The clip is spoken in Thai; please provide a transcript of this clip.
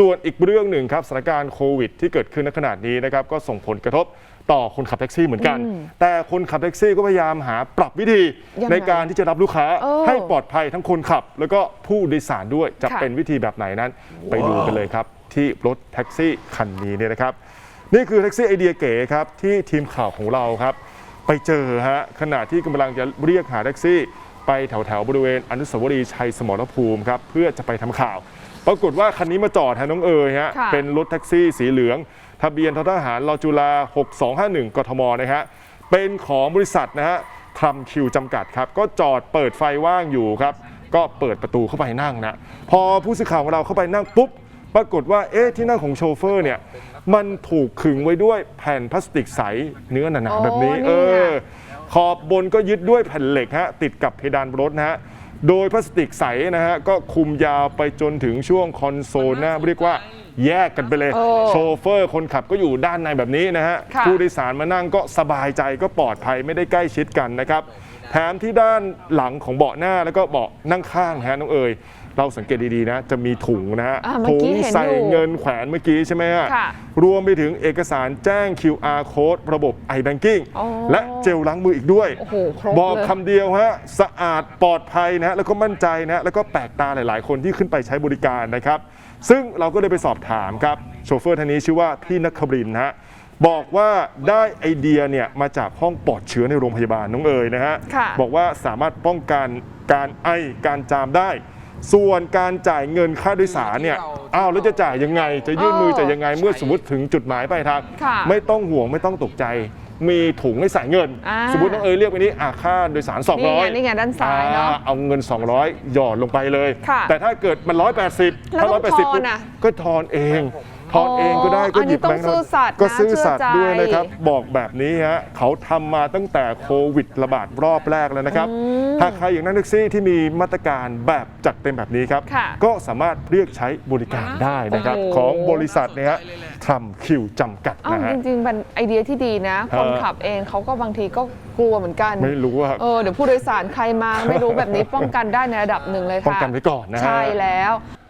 ส่วนอีกเรื่องหนึ่งครับสถานการณ์โควิดที่เกิดขึ้นในขณะนี้นะครับก็ส่งผลกระทบต่อคนขับแท็กซี่เหมือนกัน แต่คนขับแท็กซี่ก็พยายามหาปรับวิธียังไงในการที่จะรับลูกค้าเออให้ปลอดภัยทั้งคนขับ แล้วก็ผู้โดยสารด้วยจะค่ะเป็นวิธีแบบไหนนั้น ไปดูกันเลยครับที่รถแท็กซี่คันนี้เนี่ยนะครับ นี่คือแท็กซี่ไอเดียเก๋ครับที่ทีมข่าวของเราครับ ไปเจอฮะขณะที่กำลังจะเรียกหาแท็กซี่ ไปแถวแถวๆบริเวณอนุสาวรีย์ชัยสมรภูมิครับเพื่อจะไปทำข่าว ปรากฏว่าคันนี้มาจอดฮะน้องเอ๋ยฮะค่ะ เป็นรถแท็กซี่สีเหลือง ทะเบียนททหารรอจุฬา6251 กทมนะฮะเป็นของบริษัทนะฮะทำคิวจำกัดครับ ก็จอดเปิดไฟว่างอยู่ครับ ก็เปิดประตูเข้าไปนั่งนะ พอผู้สื่อข่าวของเราเข้าไปนั่งปุ๊บ ปรากฏว่าเอ๊ะที่นั่งของโชเฟอร์เนี่ยมันถูกขึงไว้ด้วยแผ่นพลาสติกใสเนื้อหนาโอ้ๆแบบนี้นี่เอไงอขอบบนก็ยึดด้วยแผ่นเหล็กฮะติดกับเพดานรถนะฮะ โดยพลาสติกใสนะฮะก็คุมยาวไปจนถึงช่วงคอนโซลหน้าเรียกว่าแยกกันไปเลย โอ้โชเฟอร์คนขับก็อยู่ด้านในแบบนี้นะฮะค่ะ ผู้โดยสารมานั่งก็สบายใจก็ปลอดภัยไม่ได้ใกล้ชิดกันนะครับ แถมที่ด้านหลังของเบาะหน้าแล้วก็เบาะนั่งข้างนะฮะน้องเอ๋ยเราสังเกตดีๆนะจะมีถุงนะฮะอ่าเมื่อถุกี้งเห็นใส่อยู่เงินแขวนเมื่อกี้ใช่ไหมฮะค่ะรวมไปถึงเอกสารแจ้ง QR code ระบบ iBanking อ๋อ และเจลล้างมืออีกด้วย โอ้โหครบบอกเลย คำเดียวฮะสะอาดปลอดภัยนะฮะแล้วก็มั่นใจนะฮะแล้วก็แปลกตาหลาย ๆ คนที่ขึ้นไปใช้บริการนะครับ ซึ่งเราก็เลยไปสอบถามครับ โชเฟอร์ท่านนี้ชื่อว่าพี่นักขบรินทร์ฮะ บอกว่าได้ไอเดียเนี่ยมาจากห้องปลอดเชื้อในโรงพยาบาลน้องเอ๋ยนะฮะค่ะ บอกว่าสามารถป้องกันการไอการจามได้ ส่วนการจ่ายเงินค่าโดยสารเนี่ยอ้าวแล้วจะจ่ายยังไง จะยื่นมือจะยังไงเมื่อสมมติถึงจุดหมายปลายทางค่ะ ไม่ต้องห่วงไม่ต้องตกใจ มีถุงให้ใส่เงิน อ่าสมมติน้องเอ๋ยเรียกไปนี้อะค่าโดยสาร 200นี่ไงนี่ไงด้านซ้ายเนอะอ่เอาเงิน 200 หยอดลงไปเลย ค่ะแต่ถ้าเกิดมัน 180 แล้วถ้าต้อง180ทอนปุ๊บอะก็ทอนเอง ทอนเองก็ได้อ๋อก็อันหนี้ยิบแบงค์ต้องซื่อสัตย์นะก็ซื่อสัตย์เชื่อใจด้วยนะครับ บอกแบบนี้ฮะเขาทำมาตั้งแต่โควิดระบาดรอบแรกแล้วนะครับ ถ้าใครอย่างนั่งแท็กซี่ที่มีมาตรการแบบจัดเต็มแบบนี้ครับค่ะก็สามารถเรียกใช้บริการได้นะครับโอ้โหของบริษัทเนี่ยฮะทำคิวจำกัดอ้าวนะฮะจริงๆเป็นไอเดียที่ดีนะคนเออขับเองเขาก็บางทีก็กลัวเหมือนกัน ไม่รู้ว่าเออเดี๋ยวผู้โดยสารใครมาไม่รู้แบบนี้ป้องกันได้ในระดับหนึ่งเลยค่ะป้องกันไว้ก่อนนะฮะใช่แล้ว